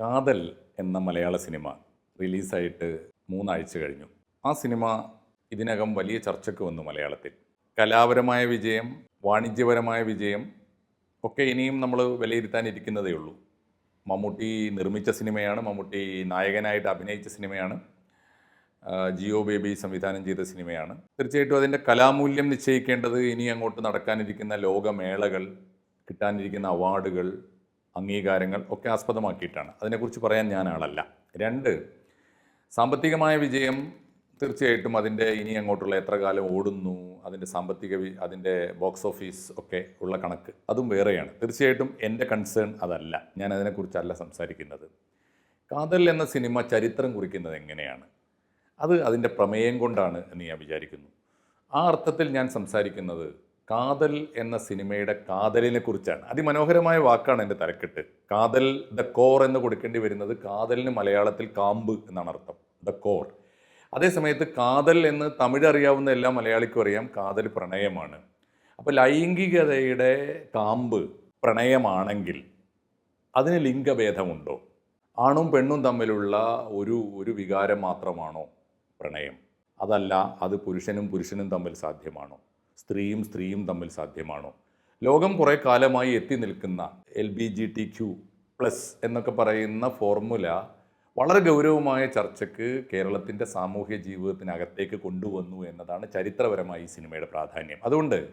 കാതൽ എന്ന മലയാള സിനിമ റിലീസായിട്ട് മൂന്നാഴ്ച കഴിഞ്ഞു. ആ സിനിമ ഇതിനകം വലിയ ചർച്ചയ്ക്ക് വന്നു മലയാളത്തിൽ. കലാപരമായ വിജയം വാണിജ്യപരമായ വിജയം ഒക്കെ ഇനിയും നമ്മൾ വിലയിരുത്താനിരിക്കുന്നതേ ഉള്ളൂ. മമ്മൂട്ടി നിർമ്മിച്ച സിനിമയാണ് മമ്മൂട്ടി നായകനായിട്ട് അഭിനയിച്ച സിനിമയാണ് ജിയോ ബേബി സംവിധാനം ചെയ്ത സിനിമയാണ്. തീർച്ചയായിട്ടും അതിന്റെ കലാമൂല്യം നിശ്ചയിക്കേണ്ടത് ഇനി അങ്ങോട്ട് നടക്കാനിരിക്കുന്ന ലോകമേളകൾ കിട്ടാനിരിക്കുന്ന അവാർഡുകൾ അംഗീകാരങ്ങൾ ഒക്കെ ആസ്പദമാക്കിയിട്ടാണ്. അതിനെക്കുറിച്ച് പറയാൻ ഞാൻ ആളല്ല രണ്ട് സാമ്പത്തികമായ വിജയം തീർച്ചയായിട്ടും അതിന്റെ ഇനി അങ്ങോട്ടുള്ള എത്ര കാലം ഓടുന്നു അതിന്റെ സാമ്പത്തിക അതിന്റെ ബോക്സ് ഓഫീസ് ഒക്കെ ഉള്ള കണക്ക് അതും വേറെയാണ്. തീർച്ചയായിട്ടും എന്റെ കൺസേൺ അതല്ല. ഞാൻ അതിനെക്കുറിച്ചല്ല സംസാരിക്കുന്നത്. കാതൽ എന്ന സിനിമ ചരിത്രം കുറിക്കുന്നത് എങ്ങനെയാണ്? അത് അതിന്റെ പ്രമേയം കൊണ്ടാണ് എന്ന് ഞാൻ വിചാരിക്കുന്നു. ആ അർത്ഥത്തിൽ ഞാൻ സംസാരിക്കുന്നത് കാതൽ എന്ന സിനിമയുടെ കാതലിനെ കുറിച്ചാണ്. അതിമനോഹരമായ വാക്കാണ് എന്റെ തലക്കെട്ട്. കാതൽ ദ കോർ എന്ന് കൊടുക്കേണ്ടി വരുന്നത് കാതലിന് മലയാളത്തിൽ കാമ്പ് എന്നാണ് അർത്ഥം. The core. അതേസമയത്ത് കാതൽ എന്ന് തമിഴ് അറിയാവുന്ന എല്ലാ മലയാളിക്കും അറിയാം. കാതൽ പ്രണയമാണ്. അപ്പോൾ ലൈംഗികതയുടെ കാമ്പ് പ്രണയമാണെങ്കിൽ അതിന് ലിംഗഭേദമുണ്ടോ? ആണും പെണ്ണും തമ്മിലുള്ള ഒരു ഒരു വികാരം മാത്രമാണോ പ്രണയം? അതല്ല അത് പുരുഷനും പുരുഷനും തമ്മിൽ സാധ്യമാണോ? സ്ത്രീയും സ്ത്രീയും തമ്മിൽ സാധ്യമാണോ? ലോകം കുറേ കാലമായി എത്തി നിൽക്കുന്ന L B G T Q plus എന്നൊക്കെ പറയുന്ന ഫോർമുല വളരെ ഗൗരവമായ ചർച്ചയ്ക്ക് കേരളത്തിന്റെ സാമൂഹ്യ ജീവിതത്തിനകത്തേക്ക് കൊണ്ടുവന്നു എന്നതാണ് ചരിത്രപരമായി ഈ സിനിമയുടെ പ്രാധാന്യം. അതുകൊണ്ട്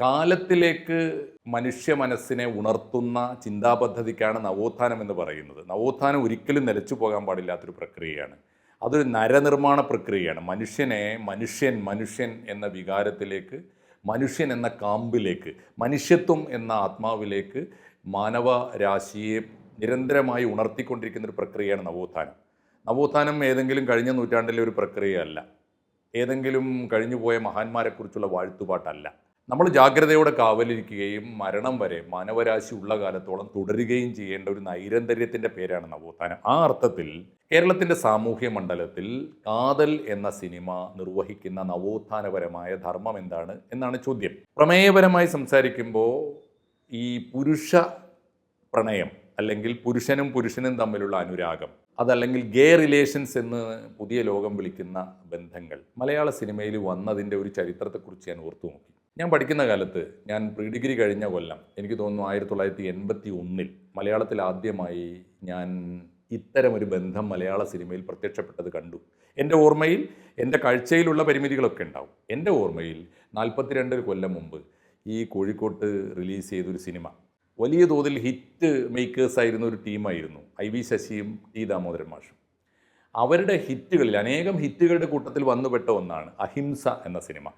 കാലത്തിലേക്ക് മനുഷ്യ മനസ്സിനെ ഉണർത്തുന്ന ചിന്താപദ്ധതിക്കാണ് നവോത്ഥാനം എന്ന് പറയുന്നത്. നവോത്ഥാനം ഒരിക്കലും നിലച്ചു പോകാൻ പാടില്ലാത്തൊരു പ്രക്രിയയാണ്. അതൊരു നരനിർമ്മാണ പ്രക്രിയയാണ്. മനുഷ്യനെ മനുഷ്യൻ മനുഷ്യൻ എന്ന വികാരത്തിലേക്ക് മനുഷ്യൻ എന്ന കാമ്പിലേക്ക് മനുഷ്യത്വം എന്ന ആത്മാവിലേക്ക് മാനവ രാശിയെ നിരന്തരമായി ഉണർത്തിക്കൊണ്ടിരിക്കുന്ന ഒരു പ്രക്രിയയാണ് നവോത്ഥാനം. നവോത്ഥാനം ഏതെങ്കിലും കഴിഞ്ഞ നൂറ്റാണ്ടിലെ ഒരു പ്രക്രിയയല്ല. ഏതെങ്കിലും കഴിഞ്ഞുപോയ മഹാന്മാരെക്കുറിച്ചുള്ള വാഴ്ത്തുപാട്ടല്ല. നമ്മൾ ജാഗ്രതയോടെ കാവലിരിക്കുകയും മരണം വരെ മാനവരാശി ഉള്ള കാലത്തോളം തുടരുകയും ചെയ്യേണ്ട ഒരു നൈരന്തര്യത്തിന്റെ പേരാണ് നവോത്ഥാനം. ആ അർത്ഥത്തിൽ കേരളത്തിന്റെ സാമൂഹ്യ മണ്ഡലത്തിൽ കാതൽ എന്ന സിനിമ നിർവഹിക്കുന്ന നവോത്ഥാനപരമായ ധർമ്മം എന്താണ് എന്നാണ് ചോദ്യം. പ്രമേയപരമായി സംസാരിക്കുമ്പോൾ ഈ പുരുഷ പ്രണയം അല്ലെങ്കിൽ പുരുഷനും പുരുഷനും തമ്മിലുള്ള അനുരാഗം അതല്ലെങ്കിൽ ഗേ റിലേഷൻസ് എന്ന് പുതിയ ലോകം വിളിക്കുന്ന ബന്ധങ്ങൾ മലയാള സിനിമയിൽ വന്നതിന്റെ ഒരു ചരിത്രത്തെക്കുറിച്ച് ഞാൻ ഓർത്തു നോക്കി ഞാൻ പഠിക്കുന്ന കാലത്ത് ഞാൻ പ്രീ ഡിഗ്രി കഴിഞ്ഞ കൊല്ലം എനിക്ക് തോന്നുന്നു ആയിരത്തി തൊള്ളായിരത്തി എൺപത്തി ഒന്നിൽ മലയാളത്തിൽ ആദ്യമായി ഞാൻ ഇത്തരമൊരു ബന്ധം മലയാള സിനിമയിൽ പ്രത്യക്ഷപ്പെട്ടത് കണ്ടു. എന്റെ ഓർമ്മയിൽ എന്റെ കാഴ്ചയിലുള്ള പരിമിതികളൊക്കെ ഉണ്ടാവും. എന്റെ ഓർമ്മയിൽ നാൽപ്പത്തിരണ്ട് കൊല്ലം മുമ്പ് ഈ കോഴിക്കോട്ട് റിലീസ് ചെയ്തൊരു സിനിമ. വലിയ തോതിൽ ഹിറ്റ് മേക്കേഴ്സ് ആയിരുന്ന ഒരു ടീമായിരുന്നു ഐ വി ശശിയും ടി ദാമോദരൻ മാഷും. അവരുടെ ഹിറ്റുകളിൽ അനേകം ഹിറ്റുകളുടെ കൂട്ടത്തിൽ വന്നുപെട്ട ഒന്നാണ് അഹിംസ എന്ന സിനിമ.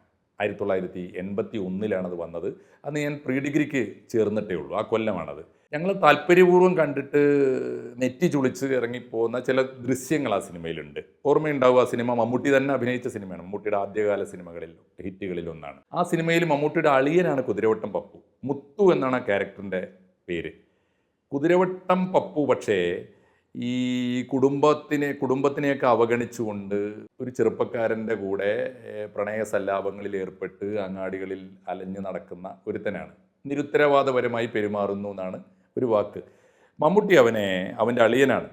ആയിരത്തി തൊള്ളായിരത്തി എൺപത്തി ഒന്നിലാണത് വന്നത്. അന്ന് ഞാൻ പ്രീ ഡിഗ്രിക്ക് ചേർന്നിട്ടേ ഉള്ളൂ. ആ കൊല്ലമാണത്. ഞങ്ങൾ താല്പര്യപൂർവം കണ്ടിട്ട് നെറ്റി ചുളിച്ച് ഇറങ്ങിപ്പോകുന്ന ചില ദൃശ്യങ്ങൾ ആ സിനിമയിലുണ്ട്. ഓർമ്മയുണ്ടാവും ആ സിനിമ മമ്മൂട്ടി തന്നെ അഭിനയിച്ച സിനിമയാണ്. മമ്മൂട്ടിയുടെ ആദ്യകാല സിനിമകളിൽ ഹിറ്റുകളിൽ ഒന്നാണ്. ആ സിനിമയിൽ മമ്മൂട്ടിയുടെ അളിയനാണ് കുതിരവട്ടം പപ്പു. മുത്തു എന്നാണ് ആ ക്യാരക്ടറിന്റെ പേര്. കുതിരവട്ടം പപ്പു പക്ഷേ ഈ കുടുംബത്തിനെ കുടുംബത്തിനെയൊക്കെ അവഗണിച്ചുകൊണ്ട് ഒരു ചെറുപ്പക്കാരന്റെ കൂടെ പ്രണയ സല്ലാപങ്ങളിൽ ഏർപ്പെട്ട് അങ്ങാടികളിൽ അലഞ്ഞു നടക്കുന്ന ഒരുത്തനാണ്. നിരുത്തരവാദപരമായി പെരുമാറുന്നു എന്നാണ് ഒരു വാക്ക്. മമ്മൂട്ടി അവനെ അവന്റെ അളിയനാണ്.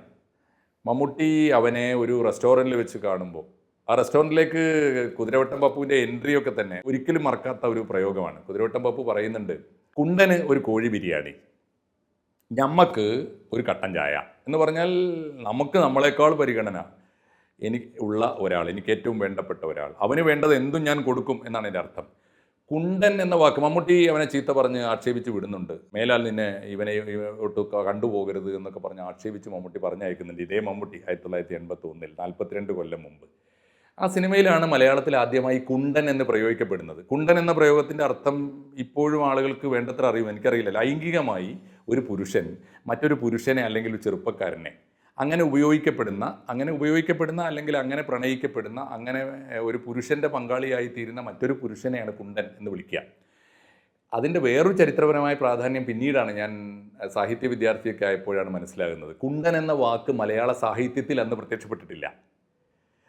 മമ്മൂട്ടി അവനെ ഒരു റെസ്റ്റോറന്റിൽ വെച്ച് കാണുമ്പോൾ ആ റെസ്റ്റോറന്റിലേക്ക് കുതിരവട്ടം പപ്പുവിന്റെ എൻട്രിയൊക്കെ തന്നെ ഒരിക്കലും മറക്കാത്ത ഒരു പ്രയോഗമാണ്. കുതിരവട്ടം പപ്പു പറയുന്നുണ്ട് കുണ്ടന് ഒരു കോഴി ബിരിയാണി ഞമ്മക്ക് ഒരു കട്ടൻ ചായ എന്ന് പറഞ്ഞാൽ നമുക്ക് നമ്മളെക്കാൾ പരിഗണന. എനിക്ക് ഉള്ള ഒരാൾ എനിക്ക് ഏറ്റവും വേണ്ടപ്പെട്ട ഒരാൾ. അവന് വേണ്ടത് എന്തും ഞാൻ കൊടുക്കും എന്നാണ് എന്റെ അർത്ഥം. കുണ്ടൻ എന്ന വാക്ക് മമ്മൂട്ടി അവനെ ചീത്ത പറഞ്ഞ് ആക്ഷേപിച്ച് വിടുന്നുണ്ട്. മേലാൽ നിന്നെ ഇവനെ ഇവ- ഒട്ട് കണ്ടുപോകരുത് എന്നൊക്കെ പറഞ്ഞ് ആക്ഷേപിച്ച് മമ്മൂട്ടി പറഞ്ഞയക്കുന്നുണ്ട്. ഇതേ മമ്മൂട്ടി ആയിരത്തി തൊള്ളായിരത്തി എൺപത്തി ഒന്നിൽ നാൽപ്പത്തിരണ്ട് കൊല്ലം മുമ്പ്. ആ സിനിമയിലാണ് മലയാളത്തിൽ ആദ്യമായി കുണ്ടൻ എന്ന് പ്രയോഗിക്കപ്പെടുന്നത്. കുണ്ടൻ എന്ന പ്രയോഗത്തിന്റെ അർത്ഥം ഇപ്പോഴും ആളുകൾക്ക് വേണ്ടത്ര അറിയും എനിക്കറിയില്ല. ലൈംഗികമായി ഒരു പുരുഷൻ മറ്റൊരു പുരുഷനെ അല്ലെങ്കിൽ ഒരു ചെറുപ്പക്കാരനെ. അങ്ങനെ ഉപയോഗിക്കപ്പെടുന്ന അങ്ങനെ ഉപയോഗിക്കപ്പെടുന്ന അല്ലെങ്കിൽ അങ്ങനെ പ്രണയിക്കപ്പെടുന്ന അങ്ങനെ ഒരു പുരുഷന്റെ പങ്കാളിയായി തീരുന്ന മറ്റൊരു പുരുഷനെയാണ് കുണ്ടൻ എന്ന് വിളിക്കുക. അതിന്റെ വേറൊരു ചരിത്രപരമായ പ്രാധാന്യം പിന്നീടാണ് ഞാൻ സാഹിത്യ വിദ്യാർത്ഥിയൊക്കെ ആയപ്പോഴാണ് മനസ്സിലാകുന്നത്. കുണ്ടൻ എന്ന വാക്ക് മലയാള സാഹിത്യത്തിൽ അന്ന് പ്രത്യക്ഷപ്പെട്ടിട്ടില്ല.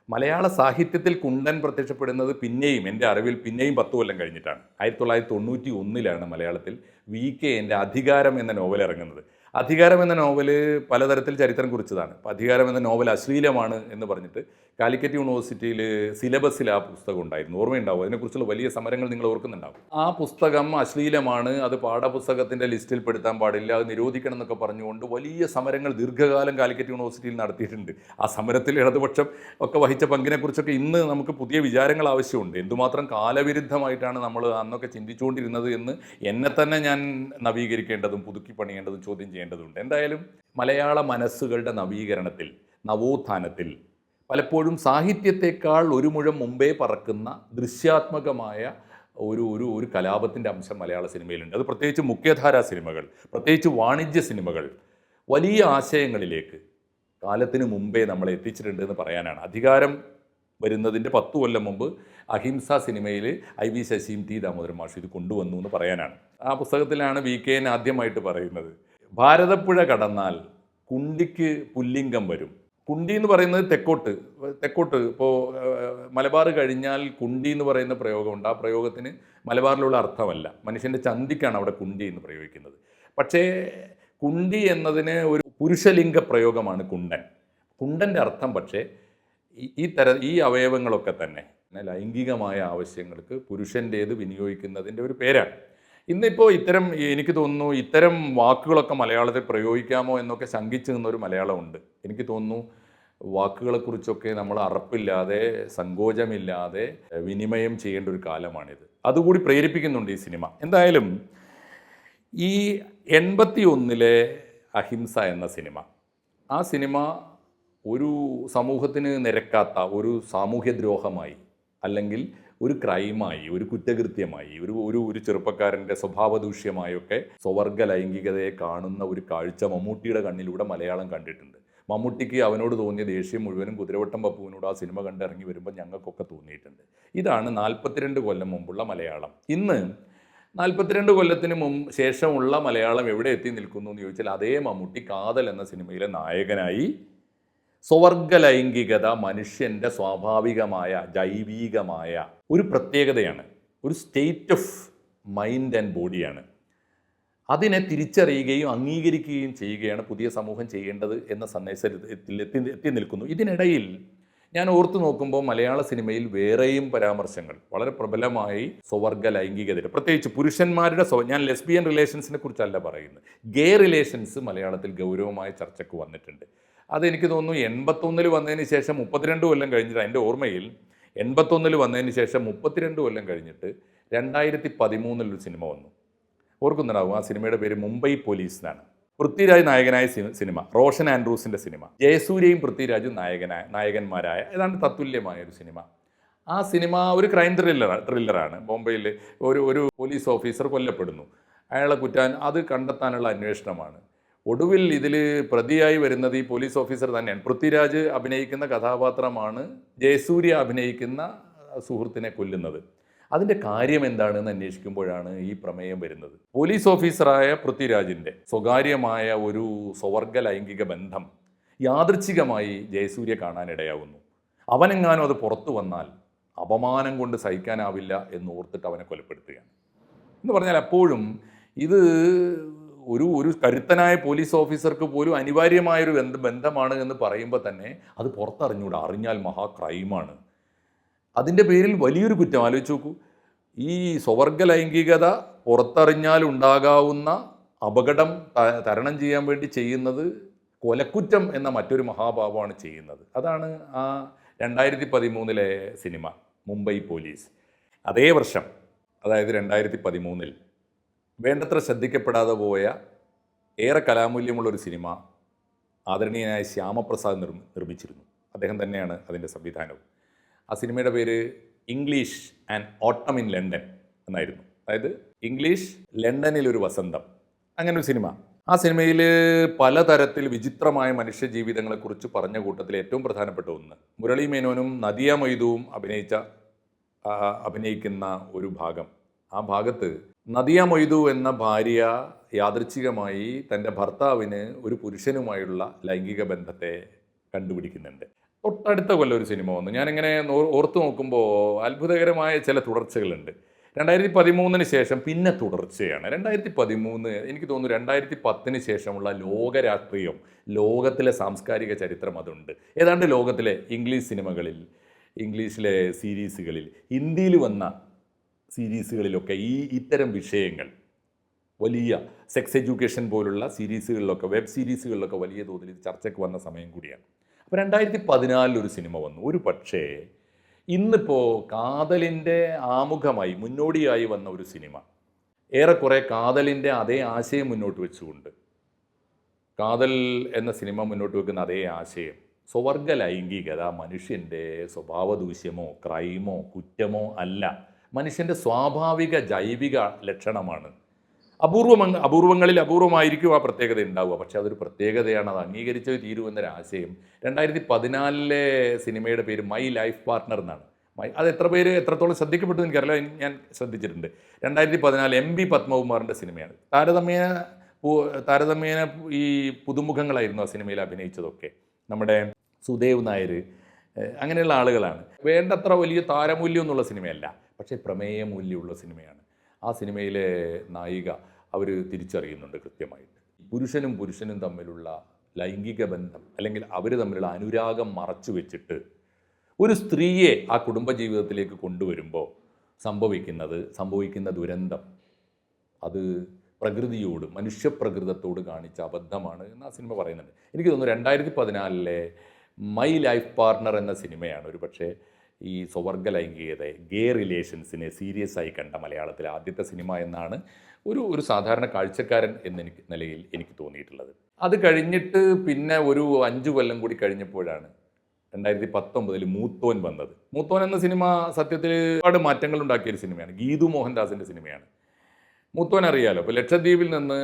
മലയാള സാഹിത്യത്തിൽ കുണ്ടൻ പ്രത്യക്ഷപ്പെടുന്നത് പിന്നെയും എന്റെ അറിവിൽ പിന്നെയും പത്ത് കൊല്ലം കഴിഞ്ഞിട്ടാണ്. ആയിരത്തി തൊള്ളായിരത്തി തൊണ്ണൂറ്റി ഒന്നിലാണ് മലയാളത്തിൽ വി കെ എന്റെ അധികാരം എന്ന നോവൽ ഇറങ്ങുന്നത്. അധികാരം എന്ന നോവൽ പലതരത്തിൽ ചരിത്രം കുറിച്ചതാണ്. അപ്പോൾ അധികാരം എന്ന നോവൽ അശ്ലീലമാണ് എന്ന് പറഞ്ഞിട്ട് കാലിക്കറ്റ് യൂണിവേഴ്സിറ്റിയിൽ സിലബസിൽ ആ പുസ്തകം ഉണ്ടായിരുന്നു. ഓർമ്മയുണ്ടാവും? അതിനെക്കുറിച്ചുള്ള വലിയ സമരങ്ങൾ നിങ്ങൾ ഓർക്കുന്നുണ്ടാവും. ആ പുസ്തകം അശ്ലീലമാണ്. അത് പാഠപുസ്തകത്തിന്റെ ലിസ്റ്റിൽ പെടുത്താൻ പാടില്ല. അത് നിരോധിക്കണം എന്നൊക്കെ പറഞ്ഞുകൊണ്ട് വലിയ സമരങ്ങൾ ദീർഘകാലം കാലിക്കറ്റ് യൂണിവേഴ്സിറ്റിയിൽ നടത്തിയിട്ടുണ്ട്. ആ സമരത്തിൽ ഇടതുപക്ഷം ഒക്കെ വഹിച്ച പങ്കിനെക്കുറിച്ചൊക്കെ ഇന്ന് നമുക്ക് പുതിയ വിചാരങ്ങൾ ആവശ്യമുണ്ട്. എന്തുമാത്രം കാലവിരുദ്ധമായിട്ടാണ് നമ്മൾ അന്നൊക്കെ ചിന്തിച്ചുകൊണ്ടിരുന്നത് എന്ന് എന്നെ തന്നെ ഞാൻ നവീകരിക്കേണ്ടതും പുതുക്കി പണിയേണ്ടതും ചോദ്യം ചെയ്യേണ്ടതുണ്ട്. എന്തായാലും മലയാള മനസ്സുകളുടെ നവീകരണത്തിൽ നവോത്ഥാനത്തിൽ പലപ്പോഴും സാഹിത്യത്തെക്കാൾ ഒരു മുഴം മുമ്പേ പറക്കുന്ന ദൃശ്യാത്മകമായ ഒരു ഒരു ഒരു കലാപത്തിന്റെ അംശം മലയാള സിനിമയിലുണ്ട്. അത് പ്രത്യേകിച്ച് മുഖ്യധാരാ സിനിമകൾ പ്രത്യേകിച്ച് വാണിജ്യ സിനിമകൾ വലിയ ആശയങ്ങളിലേക്ക് കാലത്തിന് മുമ്പേ നമ്മളെ എത്തിച്ചിട്ടുണ്ട് എന്ന് പറയാനാണ്. അധികാരം വരുന്നതിന്റെ പത്ത് കൊല്ലം മുമ്പ് അഹിംസ സിനിമയിൽ ഐ വി ശശിയും ടി ദാമോദരൻ ഇത് കൊണ്ടുവന്നു എന്ന് പറയാനാണ്. ആ പുസ്തകത്തിലാണ് വി കെ എൻ ആദ്യമായിട്ട് പറയുന്നത്. ഭാരതപ്പുഴ കടന്നാൽ കുണ്ടിക്ക് പുല്ലിംഗം വരും. കുണ്ടി എന്ന് പറയുന്നത് തെക്കോട്ട് തെക്കോട്ട്. ഇപ്പോൾ മലബാർ കഴിഞ്ഞാൽ കുണ്ടി എന്ന് പറയുന്ന പ്രയോഗമുണ്ട്. ആ പ്രയോഗത്തിന് മലബാറിലുള്ള അർത്ഥമല്ല. മനുഷ്യന്റെ ചന്തിക്കാണ് അവിടെ കുണ്ടി എന്ന് പ്രയോഗിക്കുന്നത്. പക്ഷേ കുണ്ടി എന്നതിന് ഒരു പുരുഷലിംഗ പ്രയോഗമാണ് കുണ്ടൻ. കുണ്ടന്റെ അർത്ഥം പക്ഷേ ഈ- തര ഈ അവയവങ്ങളൊക്കെ തന്നെ ലൈംഗികമായ ആവശ്യങ്ങൾക്ക് പുരുഷന്റേത് വിനിയോഗിക്കുന്നതിന്റെ ഒരു പേരാണ്. ഇന്നിപ്പോൾ ഇത്തരം എനിക്ക് തോന്നുന്നു ഇത്തരം വാക്കുകളൊക്കെ മലയാളത്തിൽ പ്രയോഗിക്കാമോ എന്നൊക്കെ ശങ്കിച്ചു നിന്നൊരു മലയാളമുണ്ട്. എനിക്ക് തോന്നുന്നു വാക്കുകളെക്കുറിച്ചൊക്കെ നമ്മൾ അറപ്പില്ലാതെ സങ്കോചമില്ലാതെ വിനിമയം ചെയ്യേണ്ട ഒരു കാലമാണിത്. അതുകൂടി പ്രേരിപ്പിക്കുന്നുണ്ട് ഈ സിനിമ. എന്തായാലും ഈ എൺപത്തി ഒന്നിലെ അഹിംസ എന്ന സിനിമ ആ സിനിമ ഒരു സമൂഹത്തിന് നിരക്കാത്ത ഒരു സാമൂഹ്യദ്രോഹമായി അല്ലെങ്കിൽ ഒരു ക്രൈമായി ഒരു കുറ്റകൃത്യമായി ഒരു ഒരു ഒരു ചെറുപ്പക്കാരന്റെ സ്വഭാവദൂഷ്യമായൊക്കെ സ്വവർഗ ലൈംഗികതയെ കാണുന്ന ഒരു കാഴ്ച മമ്മൂട്ടിയുടെ കണ്ണിലൂടെ മലയാളം കണ്ടിട്ടുണ്ട്. മമ്മൂട്ടിക്ക് അവനോട് തോന്നിയ ദേഷ്യം മുഴുവനും കുതിരവട്ടം പപ്പുവിനോട് ആ സിനിമ കണ്ടിറങ്ങി വരുമ്പോൾ ഞങ്ങൾക്കൊക്കെ തോന്നിയിട്ടുണ്ട്. ഇതാണ് നാൽപ്പത്തിരണ്ട് കൊല്ലം മുമ്പുള്ള മലയാളം. ഇന്ന് നാൽപ്പത്തിരണ്ട് കൊല്ലത്തിന് മുമ്പ് ശേഷമുള്ള മലയാളം എവിടെ എത്തി നിൽക്കുന്നു എന്ന് ചോദിച്ചാൽ അതേ മമ്മൂട്ടി കാതൽ എന്ന സിനിമയിലെ നായകനായി സ്വവർഗ ലൈംഗികത മനുഷ്യന്റെ സ്വാഭാവികമായ ജൈവീകമായ ഒരു പ്രത്യേകതയാണ്. ഒരു സ്റ്റേറ്റ് ഓഫ് മൈൻഡ് ആൻഡ് ബോഡിയാണ് അതിനെ തിരിച്ചറിയുകയും അംഗീകരിക്കുകയും ചെയ്യുകയാണ് പുതിയ സമൂഹം ചെയ്യേണ്ടത് എന്ന സന്ദേശത്തിൽ എത്തി എത്തി നിൽക്കുന്നു. ഇതിനിടയിൽ ഞാൻ ഓർത്തു നോക്കുമ്പോൾ മലയാള സിനിമയിൽ വേറെയും പരാമർശങ്ങൾ. വളരെ പ്രബലമായി സ്വവർഗ ലൈംഗികതയുടെ പ്രത്യേകിച്ച് പുരുഷന്മാരുടെ സ്വ ഞാൻ ലെസ്ബിയൻ റിലേഷൻസിനെ കുറിച്ചല്ല പറയുന്നത്. ഗേ റിലേഷൻസ് മലയാളത്തിൽ ഗൗരവമായ ചർച്ചയ്ക്ക് വന്നിട്ടുണ്ട്. അതെനിക്ക് തോന്നുന്നു എൺപത്തൊന്നിൽ വന്നതിന് ശേഷം മുപ്പത്തിരണ്ട് കൊല്ലം കഴിഞ്ഞിട്ട് എന്റെ ഓർമ്മയിൽ എൺപത്തൊന്നിൽ വന്നതിന് ശേഷം മുപ്പത്തിരണ്ട് കൊല്ലം കഴിഞ്ഞിട്ട് രണ്ടായിരത്തി പതിമൂന്നിലൊരു സിനിമ വന്നു. ഓർക്കുന്നുണ്ടാവും ആ സിനിമയുടെ പേര് മുംബൈ പോലീസ് എന്നാണ് പൃഥ്വിരാജ് നായകനായ സിനിമ റോഷൻ ആൻഡ്രൂസിന്റെ സിനിമ ജയസൂര്യയും പൃഥ്വിരാജും നായകനായ നായകന്മാരായ ഏതാണ്ട് തത്തുല്യമായ ഒരു സിനിമ. ആ സിനിമ ഒരു ക്രൈം ത്രില്ലർ ത്രില്ലറാണ്. ബോംബെയിൽ ഒരു ഒരു പോലീസ് ഓഫീസർ കൊല്ലപ്പെടുന്നു. അയാളെ കുറ്റാൻ അത് കണ്ടെത്താനുള്ള അന്വേഷണമാണ്. ഒടുവിൽ ഇതിൽ പ്രതിയായി വരുന്നത് ഈ പോലീസ് ഓഫീസർ തന്നെയാണ്. പൃഥ്വിരാജ് അഭിനയിക്കുന്ന കഥാപാത്രമാണ് ജയസൂര്യ അഭിനയിക്കുന്ന സുഹൃത്തിനെ കൊല്ലുന്നത്. അതിന്റെ കാര്യം എന്താണെന്ന് അന്വേഷിക്കുമ്പോഴാണ് ഈ പ്രമേയം വരുന്നത്. പോലീസ് ഓഫീസറായ പൃഥ്വിരാജിന്റെ സ്വകാര്യമായ ഒരു സ്വവർഗ ലൈംഗിക ബന്ധം യാദൃച്ഛികമായി ജയസൂര്യ കാണാനിടയാവുന്നു. അവനെങ്ങാനും അത് പുറത്തു വന്നാൽ അപമാനം കൊണ്ട് സഹിക്കാനാവില്ല എന്ന് ഓർത്തിട്ട് അവനെ കൊലപ്പെടുത്തുകയാണ്. എന്ന് പറഞ്ഞാൽ അപ്പോഴും ഇത് ഒരു ഒരു കരുത്തനായ പോലീസ് ഓഫീസർക്ക് പോലും അനിവാര്യമായൊരു ബന്ധ ബന്ധമാണ് എന്ന് പറയുമ്പോൾ തന്നെ അത് പുറത്തറിഞ്ഞൂടാ. അറിഞ്ഞാൽ മഹാ ക്രൈമാണ്. അതിന്റെ പേരിൽ വലിയൊരു കുറ്റം ആലോചിച്ച് നോക്കൂ. ഈ സ്വവർഗ ലൈംഗികത പുറത്തറിഞ്ഞാൽ ഉണ്ടാകാവുന്ന അപകടം തരണം ചെയ്യാൻ വേണ്ടി ചെയ്യുന്നത് കൊലക്കുറ്റം എന്ന മറ്റൊരു മഹാഭാവമാണ് ചെയ്യുന്നത്. അതാണ് ആ രണ്ടായിരത്തി പതിമൂന്നിലെ സിനിമ മുംബൈ പോലീസ്. അതേ വർഷം അതായത് രണ്ടായിരത്തി പതിമൂന്നിൽ വേണ്ടത്ര ശ്രദ്ധിക്കപ്പെടാതെ പോയ ഏറെ കലാമൂല്യമുള്ള ഒരു സിനിമ ആദരണീയനായ ശ്യാമപ്രസാദ് നിർ നിർമ്മിച്ചിരുന്നു. അദ്ദേഹം തന്നെയാണ് അതിന്റെ സംവിധാനവും. ആ സിനിമയുടെ പേര് English and autumn in London എന്നായിരുന്നു. അതായത് ഇംഗ്ലീഷ് ലണ്ടനിൽ ഒരു വസന്തം. അങ്ങനെ ഒരു സിനിമ. ആ സിനിമയിൽ പലതരത്തിൽ വിചിത്രമായ മനുഷ്യ ജീവിതങ്ങളെക്കുറിച്ച് പറഞ്ഞ കൂട്ടത്തിൽ ഏറ്റവും പ്രധാനപ്പെട്ട ഒന്ന് മുരളി മേനോനും നദിയ മൈദുവും അഭിനയിച്ച അഭിനയിക്കുന്ന ഒരു ഭാഗം. ആ ഭാഗത്ത് നദിയ മൊയ്തു എന്ന ഭാര്യ യാദൃച്ഛികമായി തന്റെ ഭർത്താവിന് ഒരു പുരുഷനുമായുള്ള ലൈംഗിക ബന്ധത്തെ കണ്ടുപിടിക്കുന്നുണ്ട്. തൊട്ടടുത്ത കൊല്ലം ഒരു സിനിമ വന്നു. ഞാനിങ്ങനെ ഓർത്തു നോക്കുമ്പോൾ അത്ഭുതകരമായ ചില തുടർച്ചകളുണ്ട്. രണ്ടായിരത്തി പതിമൂന്നിന് ശേഷം പിന്നെ തുടർച്ചയാണ്. രണ്ടായിരത്തി പതിമൂന്ന് എനിക്ക് തോന്നുന്നു രണ്ടായിരത്തി പത്തിന് ശേഷമുള്ള ലോക രാഷ്ട്രീയം ലോകത്തിലെ സാംസ്കാരിക ചരിത്രം അതുണ്ട്. ഏതാണ്ട് ലോകത്തിലെ ഇംഗ്ലീഷ് സിനിമകളിൽ ഇംഗ്ലീഷിലെ സീരീസുകളിൽ ഹിന്ദിയിൽ വന്ന സീരീസുകളിലൊക്കെ ഈ ഇത്തരം വിഷയങ്ങൾ വലിയ സെക്സ് എഡ്യൂക്കേഷൻ പോലുള്ള സീരീസുകളിലൊക്കെ വെബ് സീരീസുകളിലൊക്കെ വലിയ തോതിൽ ഇത് ചർച്ചയ്ക്ക് വന്ന സമയം കൂടിയാണ്. അപ്പോൾ രണ്ടായിരത്തി പതിനാലിൽ ഒരു സിനിമ വന്നു. ഒരു പക്ഷേ ഇന്നിപ്പോൾ കാതലിന്റെ ആമുഖമായി മുന്നോടിയായി വന്ന ഒരു സിനിമ. ഏറെക്കുറെ കാതലിന്റെ അതേ ആശയം മുന്നോട്ട് വെച്ചുകൊണ്ട് കാതൽ എന്ന സിനിമ മുന്നോട്ട് വെക്കുന്ന അതേ ആശയം സ്വവർഗ ലൈംഗികത മനുഷ്യന്റെ സ്വഭാവദൂഷ്യമോ ക്രൈമോ കുറ്റമോ അല്ല. മനുഷ്യന്റെ സ്വാഭാവിക ജൈവിക ലക്ഷണമാണ്. അപൂർവം അപൂർവങ്ങളിൽ അപൂർവമായിരിക്കും ആ പ്രത്യേകത ഉണ്ടാവുക. പക്ഷേ അതൊരു പ്രത്യേകതയാണ്. അത് അംഗീകരിച്ചത് തീരുമെന്നൊരു ആശയം. രണ്ടായിരത്തി പതിനാലിലെ സിനിമയുടെ പേര് മൈ ലൈഫ് പാർട്ട്ണർ എന്നാണ്. മൈ അത് എത്ര പേര് എത്രത്തോളം ശ്രദ്ധിക്കപ്പെട്ടു എനിക്കറിയില്ല. ഞാൻ ശ്രദ്ധിച്ചിട്ടുണ്ട്. രണ്ടായിരത്തി പതിനാല് എം ബി പത്മകുമാറിന്റെ സിനിമയാണ്. താരതമ്യേന താരതമ്യേന ഈ പുതുമുഖങ്ങളായിരുന്നു ആ സിനിമയിൽ അഭിനയിച്ചതൊക്കെ. നമ്മുടെ സുദേവ് നായർ അങ്ങനെയുള്ള ആളുകളാണ്. വേണ്ടത്ര വലിയ താരമൂല്യം എന്നുള്ള സിനിമയല്ല. പക്ഷേ പ്രമേയ മൂല്യമുള്ള സിനിമയാണ്. ആ സിനിമയിലെ നായിക അവർ തിരിച്ചറിയുന്നുണ്ട് കൃത്യമായിട്ട്. പുരുഷനും പുരുഷനും തമ്മിലുള്ള ലൈംഗിക ബന്ധം അല്ലെങ്കിൽ അവർ തമ്മിലുള്ള അനുരാഗം മറച്ചു വെച്ചിട്ട് ഒരു സ്ത്രീയെ ആ കുടുംബജീവിതത്തിലേക്ക് കൊണ്ടുവരുമ്പോൾ സംഭവിക്കുന്നത് സംഭവിക്കുന്ന ദുരന്തം അത് പ്രകൃതിയോട് മനുഷ്യപ്രകൃതത്തോട് കാണിച്ച അബദ്ധമാണ് എന്ന് ആ സിനിമ പറയുന്നുണ്ട്. എനിക്ക് തോന്നുന്നു രണ്ടായിരത്തി പതിനാലിലെ മൈ ലൈഫ് പാർട്ണർ എന്ന സിനിമയാണ് ഒരു പക്ഷേ ഈ സ്വവർഗ ലൈംഗികതയെ ഗേ റിലേഷൻസിനെ സീരിയസ് ആയി കണ്ട മലയാളത്തിലെ ആദ്യത്തെ സിനിമ എന്നാണ് ഒരു ഒരു സാധാരണ കാഴ്ചക്കാരൻ എന്നെനിക്ക് നിലയിൽ എനിക്ക് തോന്നിയിട്ടുള്ളത്. അത് കഴിഞ്ഞിട്ട് പിന്നെ ഒരു അഞ്ചു കൊല്ലം കൂടി കഴിഞ്ഞപ്പോഴാണ് രണ്ടായിരത്തി പത്തൊമ്പതിൽ മൂത്തോൻ വന്നത്. മൂത്തോൻ എന്ന സിനിമ സത്യത്തിൽ ഒരുപാട് മാറ്റങ്ങൾ ഉണ്ടാക്കിയ ഒരു സിനിമയാണ്. ഗീതു മോഹൻദാസിന്റെ സിനിമയാണ്. മുത്തോൻ അറിയാലോ? ഇപ്പോൾ ലക്ഷദ്വീപിൽ നിന്ന്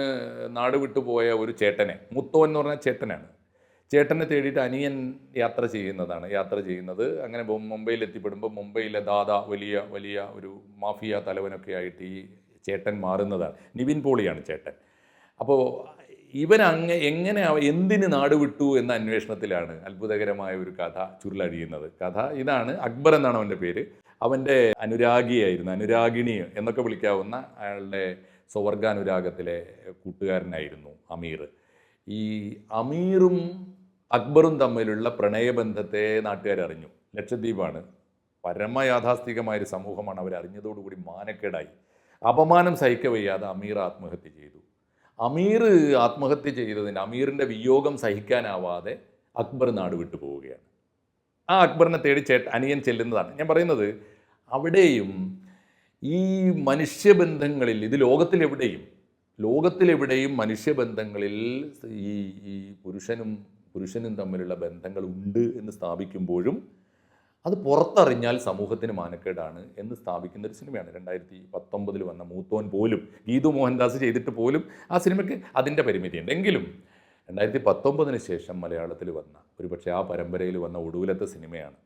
നാട് വിട്ടുപോയ ഒരു ചേട്ടനെ മുത്തോൻ എന്ന് പറഞ്ഞാൽ ചേട്ടനാണ്. ചേട്ടനെ തേടിയിട്ട് അനിയൻ യാത്ര ചെയ്യുന്നതാണ്. യാത്ര ചെയ്യുന്നത്. അങ്ങനെ മുംബൈയിൽ എത്തിപ്പെടുമ്പോൾ മുംബൈയിലെ ദാദ വലിയ വലിയ ഒരു മാഫിയ തലവനൊക്കെ ആയിട്ട് ഈ ചേട്ടൻ മാറുന്നതാണ്. നിവിൻ പോളിയാണ് ചേട്ടൻ. അപ്പോൾ ഇവൻ അങ്ങ് എങ്ങനെ എന്തിന് നാട് വിട്ടു എന്ന അന്വേഷണത്തിലാണ് അത്ഭുതകരമായ ഒരു കഥ ചുരുളഴിയുന്നത്. കഥ ഇതാണ്. അക്ബർ എന്നാണ് അവന്റെ പേര്. അവന്റെ അനുരാഗിയായിരുന്നു. അനുരാഗിണി എന്നൊക്കെ വിളിക്കാവുന്ന അയാളുടെ സ്വവർഗാനുരാഗത്തിലെ കൂട്ടുകാരനായിരുന്നു അമീർ. ഈ അമീറും അക്ബറും തമ്മിലുള്ള പ്രണയബന്ധത്തെ നാട്ടുകാർ അറിഞ്ഞു. ലക്ഷദ്വീപാണ് പരമയാഥാസ്ഥികമായൊരു സമൂഹമാണ്. അവരറിഞ്ഞതോടുകൂടി മാനക്കേടായി. അപമാനം സഹിക്ക വയ്യാതെ അമീർ ആത്മഹത്യ ചെയ്തു. അമീർ ആത്മഹത്യ ചെയ്തതിന് അമീറിന്റെ വിയോഗം സഹിക്കാനാവാതെ അക്ബർ നാട് വിട്ടു പോവുകയാണ്. ആ അക്ബറിനെ തേടി ചേട്ട അനിയൻ ചെല്ലുന്നതാണ്. ഞാൻ പറയുന്നത് അവിടെയും ഈ മനുഷ്യബന്ധങ്ങളിൽ ഇത് ലോകത്തിലെവിടെയും ലോകത്തിലെവിടെയും മനുഷ്യബന്ധങ്ങളിൽ ഈ ഈ പുരുഷനും പുരുഷനും തമ്മിലുള്ള ബന്ധങ്ങൾ ഉണ്ട് എന്ന് സ്ഥാപിക്കുമ്പോഴും അത് പുറത്തറിഞ്ഞാൽ സമൂഹത്തിന് മാനക്കേടാണ് എന്ന് സ്ഥാപിക്കുന്ന ഒരു സിനിമയാണ്. രണ്ടായിരത്തി പത്തൊമ്പതിൽ വന്ന മൂത്തോൻ പോലും ഗീതു മോഹൻദാസ് ചെയ്തിട്ട് പോലും ആ സിനിമയ്ക്ക് അതിന്റെ പരിമിതിയുണ്ട്. എങ്കിലും രണ്ടായിരത്തി പത്തൊമ്പതിന് ശേഷം മലയാളത്തിൽ വന്ന ഒരുപക്ഷെ ആ പരമ്പരയിൽ വന്ന ഒടുവിലത്തെ സിനിമയാണ്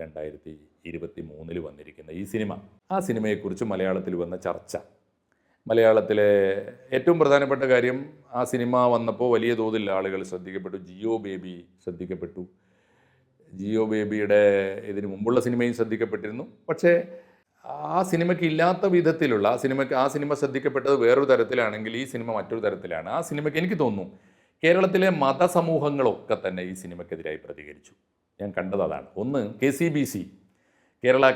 രണ്ടായിരത്തി ഇരുപത്തി മൂന്നിൽ വന്നിരിക്കുന്ന ഈ സിനിമ. ആ സിനിമയെക്കുറിച്ച് മലയാളത്തിൽ വന്ന ചർച്ച. മലയാളത്തിലെ ഏറ്റവും പ്രധാനപ്പെട്ട കാര്യം ആ സിനിമ വന്നപ്പോൾ വലിയ തോതിൽ ആളുകൾ ശ്രദ്ധിക്കപ്പെട്ടു. ജിയോ ബേബി ശ്രദ്ധിക്കപ്പെട്ടു. ജിയോ ബേബിയുടെ ഇതിനു മുമ്പുള്ള സിനിമയും ശ്രദ്ധിക്കപ്പെട്ടിരുന്നു. പക്ഷേ ആ സിനിമയ്ക്ക് ഇല്ലാത്ത വിധത്തിലുള്ള ആ സിനിമയ്ക്ക് ആ സിനിമ ശ്രദ്ധിക്കപ്പെട്ടത് വേറൊരു തരത്തിലാണെങ്കിൽ ഈ സിനിമ മറ്റൊരു തരത്തിലാണ്. ആ സിനിമയ്ക്ക് എനിക്ക് തോന്നുന്നു കേരളത്തിലെ മതസമൂഹങ്ങളൊക്കെ തന്നെ ഈ സിനിമയ്ക്കെതിരായി പ്രതികരിച്ചു. ഞാൻ കണ്ടത് അതാണ്. ഒന്ന് K C B C Kerala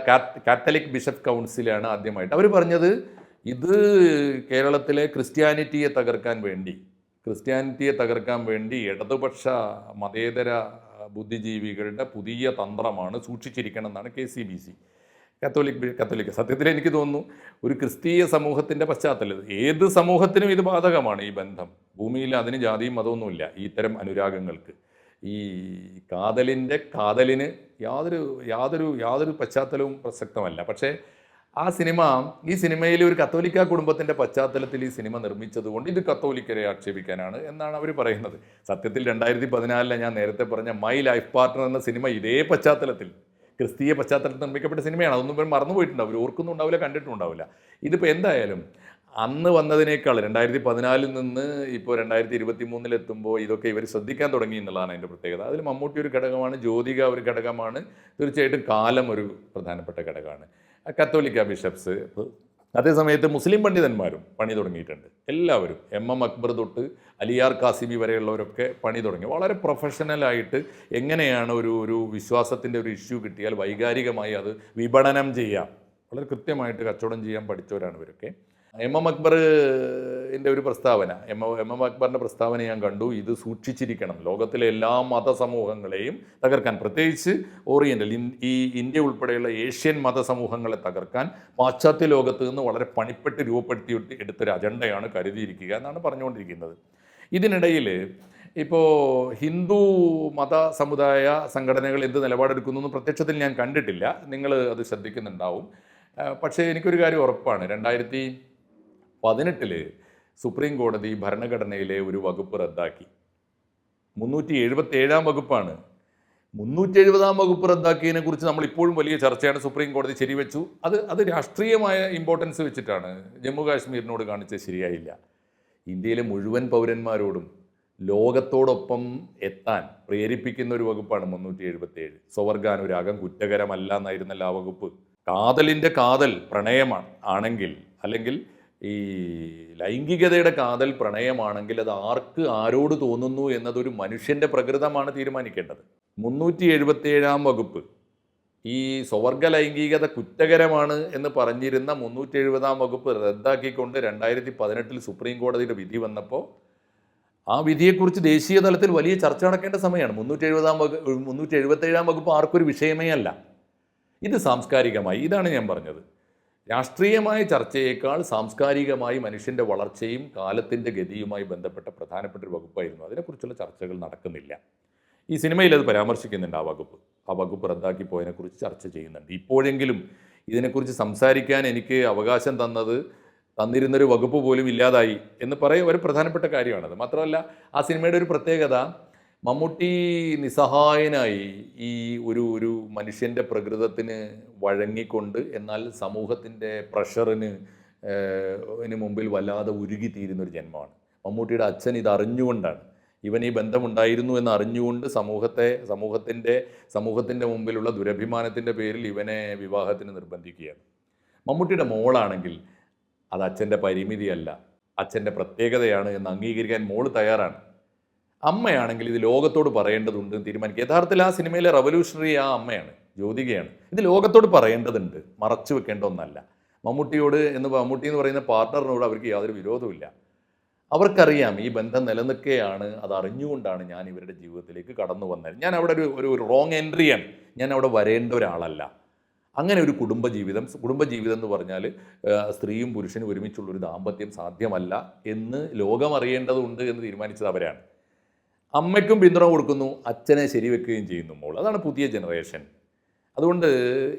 Catholic bishop കൗൺസിലാണ് ആദ്യമായിട്ട്. അവർ പറഞ്ഞത് ഇത് കേരളത്തിലെ ക്രിസ്ത്യാനിറ്റിയെ തകർക്കാൻ വേണ്ടി ക്രിസ്ത്യാനിറ്റിയെ തകർക്കാൻ വേണ്ടി ഇടതുപക്ഷ മതേതര ബുദ്ധിജീവികളുടെ പുതിയ തന്ത്രമാണ് സൂക്ഷിച്ചിരിക്കണം എന്നാണ് K C B C. Catholic കത്തോലിക്ക. സത്യത്തിൽ എനിക്ക് തോന്നുന്നു ഒരു ക്രിസ്തീയ സമൂഹത്തിന്റെ പശ്ചാത്തലം ഏത് സമൂഹത്തിനും ഇത് ബാധകമാണ് ഈ ബന്ധം. ഭൂമിയിൽ അതിന് ജാതിയും മതമൊന്നുമില്ല. ഇത്തരം അനുരാഗങ്ങൾക്ക്. ഈ കാതലിന്റെ കാതലിന് യാതൊരു യാതൊരു യാതൊരു പശ്ചാത്തലവും പ്രസക്തമല്ല. പക്ഷേ ആ സിനിമ ഈ സിനിമയിൽ ഒരു കത്തോലിക്ക കുടുംബത്തിന്റെ പശ്ചാത്തലത്തിൽ ഈ സിനിമ നിർമ്മിച്ചതുകൊണ്ട് ഇത് കത്തോലിക്കരെ ആക്ഷേപിക്കാനാണ് എന്നാണ് അവർ പറയുന്നത്. സത്യത്തിൽ രണ്ടായിരത്തി പതിനാലിലെ ഞാൻ നേരത്തെ പറഞ്ഞ മൈ ലൈഫ് പാർട്ട്ണർ എന്ന സിനിമ ഇതേ പശ്ചാത്തലത്തിൽ ക്രിസ്തീയ പശ്ചാത്തലത്തിൽ നിർമ്മിക്കപ്പെട്ട സിനിമയാണ്. അതൊന്നും ഇവർ മറന്നുപോയിട്ടുണ്ടാവും അവർ ഓർക്കുന്നുണ്ടാവില്ല കണ്ടിട്ടുണ്ടാവില്ല ഇതിപ്പോൾ എന്തായാലും അന്ന് വന്നതിനേക്കാൾ രണ്ടായിരത്തി പതിനാലിൽ നിന്ന് ഇപ്പോൾ രണ്ടായിരത്തി ഇരുപത്തി മൂന്നിലെത്തുമ്പോൾ ഇതൊക്കെ ഇവർ ശ്രദ്ധിക്കാൻ തുടങ്ങി എന്നുള്ളതാണ് അതിന്റെ പ്രത്യേകത. അതിൽ മമ്മൂട്ടി ഒരു ഘടകമാണ് ജ്യോതിക ഒരു ഘടകമാണ്. തീർച്ചയായിട്ടും കാലം ഒരു പ്രധാനപ്പെട്ട ഘടകമാണ്. കത്തോലിക്ക ബിഷപ്സ്. അതേസമയത്ത് മുസ്ലിം പണ്ഡിതന്മാരും പണി തുടങ്ങിയിട്ടുണ്ട്. എല്ലാവരും എം എം അക്ബർ തൊട്ട് അലിയാർ കാസിബി വരെയുള്ളവരൊക്കെ പണി തുടങ്ങി. വളരെ പ്രൊഫഷണലായിട്ട് എങ്ങനെയാണ് ഒരു ഒരു വിശ്വാസത്തിന്റെ ഒരു ഇഷ്യൂ കിട്ടിയാൽ വൈകാരികമായി അത് വിപണനം ചെയ്യാം. വളരെ കൃത്യമായിട്ട് കച്ചവടം ചെയ്യാൻ പഠിച്ചവരാണ് ഇവരൊക്കെ. എം എം അക്ബറിന്റെ ഒരു പ്രസ്താവന എം എം എം അക്ബറിന്റെ പ്രസ്താവന ഞാൻ കണ്ടു. ഇത് സൂക്ഷിച്ചിരിക്കണം. ലോകത്തിലെ എല്ലാ മതസമൂഹങ്ങളെയും തകർക്കാൻ പ്രത്യേകിച്ച് ഓറിയന്റൽ ഈ ഇന്ത്യ ഉൾപ്പെടെയുള്ള ഏഷ്യൻ മതസമൂഹങ്ങളെ തകർക്കാൻ പാശ്ചാത്യ ലോകത്ത് നിന്ന് വളരെ പണിപ്പെട്ട് രൂപപ്പെടുത്തി എടുത്തൊരു അജണ്ടയാണ് കരുതിയിരിക്കുക എന്നാണ് പറഞ്ഞുകൊണ്ടിരിക്കുന്നത്. ഇതിനിടയിൽ ഇപ്പോൾ ഹിന്ദു മത സമുദായ സംഘടനകൾ എന്ത് നിലപാടെടുക്കുന്നു എന്ന് പ്രത്യക്ഷത്തിൽ ഞാൻ കണ്ടിട്ടില്ല. നിങ്ങൾ അത് ശ്രദ്ധിക്കുന്നുണ്ടാവും. പക്ഷേ എനിക്കൊരു കാര്യം ഉറപ്പാണ്. രണ്ടായിരത്തി പതിനെട്ടിൽ സുപ്രീം കോടതി ഭരണഘടനയിലെ ഒരു വകുപ്പ് റദ്ദാക്കി. മുന്നൂറ്റി എഴുപത്തി ഏഴാം വകുപ്പാണ്. മുന്നൂറ്റി എഴുപതാം വകുപ്പ് റദ്ദാക്കിയതിനെ കുറിച്ച് നമ്മൾ ഇപ്പോഴും വലിയ ചർച്ചയാണ്. സുപ്രീം കോടതി ശരിവെച്ചു. അത് അത് രാഷ്ട്രീയമായ ഇമ്പോർട്ടൻസ് വെച്ചിട്ടാണ്. ജമ്മു കാശ്മീരിനോട് കാണിച്ചത് ശരിയായില്ല. ഇന്ത്യയിലെ മുഴുവൻ പൗരന്മാരോടും ലോകത്തോടൊപ്പം എത്താൻ പ്രേരിപ്പിക്കുന്ന ഒരു വകുപ്പാണ് മുന്നൂറ്റി എഴുപത്തി ഏഴ് സ്വവർഗാനുരാഗം കുറ്റകരമല്ല എന്നായിരുന്നല്ല ആ വകുപ്പ്. കാതലിന്റെ കാതൽ പ്രണയമാണ്. ആണെങ്കിൽ അല്ലെങ്കിൽ ഈ ലൈംഗികതയുടെ കാതൽ പ്രണയമാണെങ്കിൽ അത് ആർക്ക് ആരോട് തോന്നുന്നു എന്നതൊരു മനുഷ്യന്റെ പ്രകൃതമാണ് തീരുമാനിക്കേണ്ടത്. മുന്നൂറ്റി എഴുപത്തി ഏഴാം വകുപ്പ് ഈ സ്വവർഗ ലൈംഗികത കുറ്റകരമാണ് എന്ന് പറഞ്ഞിരുന്ന മുന്നൂറ്റി എഴുപതാം വകുപ്പ് റദ്ദാക്കിക്കൊണ്ട് രണ്ടായിരത്തി പതിനെട്ടിൽ സുപ്രീം കോടതിയുടെ വിധി വന്നപ്പോൾ ആ വിധിയെക്കുറിച്ച് ദേശീയ തലത്തിൽ വലിയ ചർച്ച നടക്കേണ്ട സമയമാണ്. മുന്നൂറ്റി എഴുപതാം വകുപ്പ് മുന്നൂറ്റി എഴുപത്തേഴാം വകുപ്പ് ആർക്കൊരു വിഷയമേ അല്ല. ഇത് സാംസ്കാരികമായി ഇതാണ് ഞാൻ പറഞ്ഞത്. രാഷ്ട്രീയമായ ചർച്ചയേക്കാൾ സാംസ്കാരികമായി മനുഷ്യന്റെ വളർച്ചയും കാലത്തിന്റെ ഗതിയുമായി ബന്ധപ്പെട്ട പ്രധാനപ്പെട്ട ഒരു വകുപ്പായിരുന്നു. അതിനെക്കുറിച്ചുള്ള ചർച്ചകൾ നടക്കുന്നില്ല. ഈ സിനിമയിൽ അത് പരാമർശിക്കുന്നുണ്ട് ആ വകുപ്പ്. ആ വകുപ്പ് റദ്ദാക്കി പോയതിനെക്കുറിച്ച് ചർച്ച ചെയ്യുന്നുണ്ട്. ഇപ്പോഴെങ്കിലും ഇതിനെക്കുറിച്ച് സംസാരിക്കാൻ എനിക്ക് അവകാശം തന്നത് തന്നിരുന്നൊരു വകുപ്പ് പോലും ഇല്ലാതായി എന്ന് പറയും ഒരു പ്രധാനപ്പെട്ട കാര്യമാണത്. മാത്രമല്ല ആ സിനിമയുടെ ഒരു പ്രത്യേകത മമ്മൂട്ടി നിസ്സഹായനായി ഈ ഒരു ഒരു മനുഷ്യന്റെ പ്രകൃതത്തിന് വഴങ്ങിക്കൊണ്ട് എന്നാൽ സമൂഹത്തിന്റെ പ്രഷറിന് മുമ്പിൽ വല്ലാതെ ഉരുകിത്തീരുന്ന ഒരു ജന്മമാണ്. മമ്മൂട്ടിയുടെ അച്ഛൻ ഇത് അറിഞ്ഞുകൊണ്ടാണ്. ഇവൻ ഈ ബന്ധമുണ്ടായിരുന്നു എന്ന് അറിഞ്ഞുകൊണ്ട് സമൂഹത്തെ സമൂഹത്തിന്റെ സമൂഹത്തിന്റെ മുമ്പിലുള്ള ദുരഭിമാനത്തിന്റെ പേരിൽ ഇവനെ വിവാഹത്തിന് നിർബന്ധിക്കുകയാണ്. മമ്മൂട്ടിയുടെ മോളാണെങ്കിൽ അത് അച്ഛന്റെ പരിമിതിയല്ല. അച്ഛന്റെ പ്രത്യേകതയാണ് എന്ന് അംഗീകരിക്കാൻ മോൾ തയ്യാറാണ്. അമ്മയാണെങ്കിൽ ഇത് ലോകത്തോട് പറയേണ്ടതുണ്ട് തീരുമാനിക്കുക. യഥാർത്ഥത്തിൽ ആ സിനിമയിലെ റവല്യൂഷണറി ആ അമ്മയാണ് ജ്യോതികയാണ്. ഇത് ലോകത്തോട് പറയേണ്ടതുണ്ട് മറച്ചു വെക്കേണ്ട ഒന്നല്ല. മമ്മൂട്ടിയോട് എന്ന് മമ്മൂട്ടി എന്ന് പറയുന്ന പാർട്ട്ണറിനോട് അവർക്ക് യാതൊരു വിരോധമില്ല അവർക്കറിയാം ഈ ബന്ധം നിലനിൽക്കുകയാണ് അത് അറിഞ്ഞുകൊണ്ടാണ് ഞാൻ ഇവരുടെ ജീവിതത്തിലേക്ക് കടന്നു വന്നത്. ഞാൻ അവിടെ ഒരു ഒരു റോങ് എൻട്രിയാണ് ഞാൻ അവിടെ വരേണ്ട ഒരാളല്ല. അങ്ങനെ ഒരു കുടുംബജീവിതം കുടുംബജീവിതം എന്ന് പറഞ്ഞാൽ സ്ത്രീയും പുരുഷനും ഒരുമിച്ചുള്ളൊരു ദാമ്പത്യം സാധ്യമല്ല എന്ന് ലോകം അറിയേണ്ടതുണ്ട് എന്ന് തീരുമാനിച്ചത് അവരാണ്. അമ്മയ്ക്കും പിന്തുണ കൊടുക്കുന്നു അച്ഛനെ ശരിവെക്കുകയും ചെയ്യുന്നു മോൾ. അതാണ് പുതിയ ജനറേഷൻ. അതുകൊണ്ട്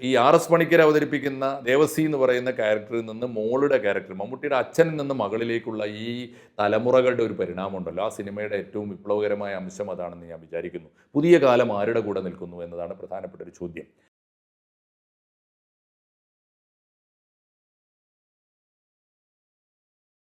ഈ ആർ എസ് പണിക്കർ അവതരിപ്പിക്കുന്ന ദേവസി എന്ന് പറയുന്ന ക്യാരക്ടറിൽ നിന്ന് മോളുടെ ക്യാരക്ടർ മമ്മൂട്ടിയുടെ അച്ഛനിൽ നിന്ന് മകളിലേക്കുള്ള ഈ തലമുറകളുടെ ഒരു പരിണാമമുണ്ടല്ലോ. ആ സിനിമയുടെ ഏറ്റവും വിപ്ലവകരമായ അംശം അതാണെന്ന് ഞാൻ വിചാരിക്കുന്നു. പുതിയ കാലം ആരുടെ കൂടെ നിൽക്കുന്നു എന്നതാണ് പ്രധാനപ്പെട്ട ഒരു ചോദ്യം.